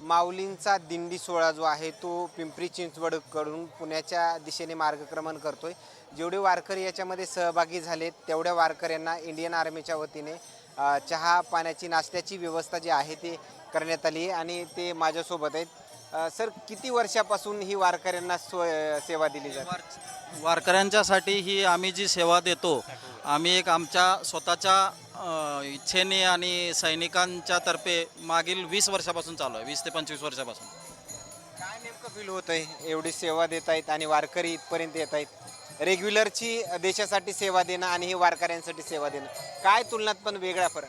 माऊलींचा दिंडी सोहळा जो आहे तो पिंपरी चिंचवडकडून पुण्याच्या दिशेने मार्गक्रमण करतोय. जेवढे वारकरी याच्यामध्ये सहभागी झालेत तेवढ्या वारकऱ्यांना इंडियन आर्मीच्या वतीने चहा पाण्याची नाश्त्याची व्यवस्था जी आहे ती करण्यात आली आहे आणि ते माझ्यासोबत आहेत. सर किती वर्षापासून ही वारकऱ्यांना सोय सेवा दिली जाते? वारकऱ्यांच्यासाठी ही आम्ही जी सेवा देतो आम्ही एक आमच्या स्वतःच्या इच्छेने आणि सैनिकांच्या तर्फे मागील वीस वर्षापासून चालू आहे वीस ते पंचवीस वर्षापासून. काय नेमकं फील होत आहे एवढी सेवा देत आहेत आणि वारकरी इथपर्यंत येत आहेत. रेग्युलरची देशासाठी सेवा देणं आणि हे वारकऱ्यांसाठी सेवा देणं काय तुलनात पण वेगळा फरक?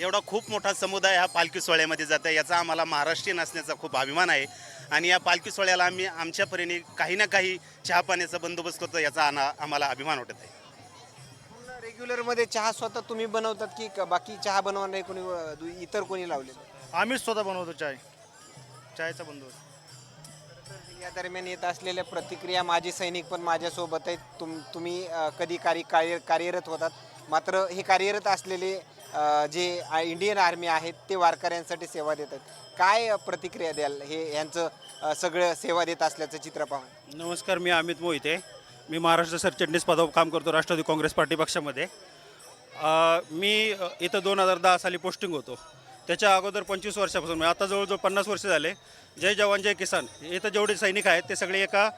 एवढा खूप मोठा समुदाय हा पालखी सोहळ्यामध्ये जात आहे याचा आम्हाला महाराष्ट्रीयन असण्याचा खूप अभिमान आहे. आणि या पालखी सोहळ्याला आम्ही आमच्या परीने काही ना काही चहा पाण्याचा बंदोबस्त करतो याचा आना आम्हाला अभिमान वाटत आहे. रेग्युलरमध्ये चहा स्वतः तुम्ही बनवतात की क- बाकी चहा बनवणारे कोणी अ, दु- इतर कोणी लावले? आम्हीच स्वतः बनवतो चाय. चायचा बंदोबस्त. या दरम्यान येत असलेल्या प्रतिक्रिया माझे सैनिक पण माझ्यासोबत आहेत. तुम तुम्ही अ, कधी कार्य कार्य कार्यरत होतात. मात्र हे कार्यरत असलेले अ, जे आ- इंडियन आर्मी आहेत ते वारकऱ्यांसाठी सेवा देतात. काय अ, प्रतिक्रिया द्याल? हे यांचं अ, सगळं सेवा देत असल्याचं चित्र पाहून. नमस्कार मी अमित मोहिते. मी महाराष्ट्र सरचिटणीस पदावर काम करतो राष्ट्रवादी काँग्रेस पार्टी पक्षामध्ये. मी इथं दोन हजार दहा साली पोस्टिंग होतो. त्याच्या अगोदर पंचवीस वर्षापासून म्हणजे आता जवळजवळ पन्नास वर्ष झाले. जय जवान जय किसान. इथं जेवढे सैनिक आहेत ते सगळे एका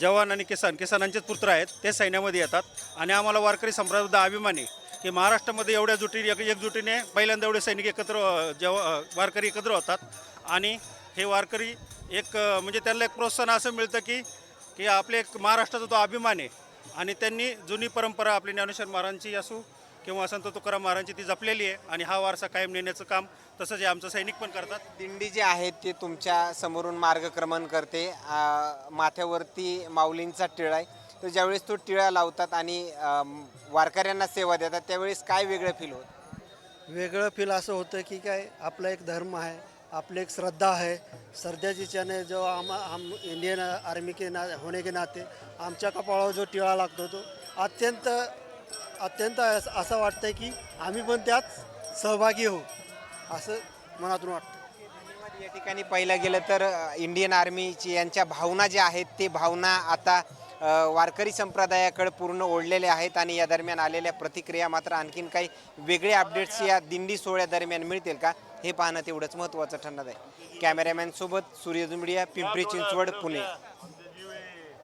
जवान आणि किसान किसानांचेच पुत्र आहेत. ते सैन्यामध्ये येतात. आणि आम्हाला वारकरी संप्रदाय अभिमानी की महाराष्ट्रामध्ये एवढ्या जुटी एक एकजुटीने पहिल्यांदा एवढे सैनिक एकत्र अ, जेव्हा वारकरी एकत्र होतात. आणि हे वारकरी एक म्हणजे त्यांना एक प्रोत्साहन असं मिळतं की की आपले एक महाराष्ट्राचा तो अभिमान आहे. आणि त्यांनी जुनी परंपरा आपली ज्ञानेश्वर महाराजांची असू किंवा संत तुकाराम महाराजांची ती जपलेली आहे. आणि हा वारसा कायम नेण्याचं काम तसंच हे आमचं सैनिक पण करतात. दिंडी जी आहे ते तुमच्या समोरून मार्गक्रमण करते. आ, माथ्यावरती माऊलींचा टिळा आहे. तर ज्यावेळेस तो टिळा लावतात आणि वारकऱ्यांना सेवा देतात त्यावेळेस काय वेगळं फील होत? वेगळं फील असं होतं की काय आपला एक धर्म आहे. आपली एक श्रद्धा आहे श्रद्धेच्याने जो आम हम इंडियन आर्मी के ना होने के नाते आमच्या कपाळावर जो टिळा लागतो तो अत्यंत अत्यंत असं वाटतं आहे की आम्ही पण त्यात सहभागी होऊ असं मनातून वाटतं. या ठिकाणी पाहिलं गेलं तर इंडियन आर्मीची यांच्या भावना ज्या आहेत ते भावना आता वारकरी संप्रदायाकडे पूर्ण ओढलेले आहेत आणि या दरम्यान आलेल्या प्रतिक्रिया मात्र आणखीन काही वेगळे अपडेट्स या दिंडी सोहळ्या दरम्यान मिळतील का हे पाहणं तेवढंच महत्त्वाचं ठरणार आहे. कॅमेरामॅनसोबत सूर्य दुमडिया पिंपरी चिंचवड पुणे.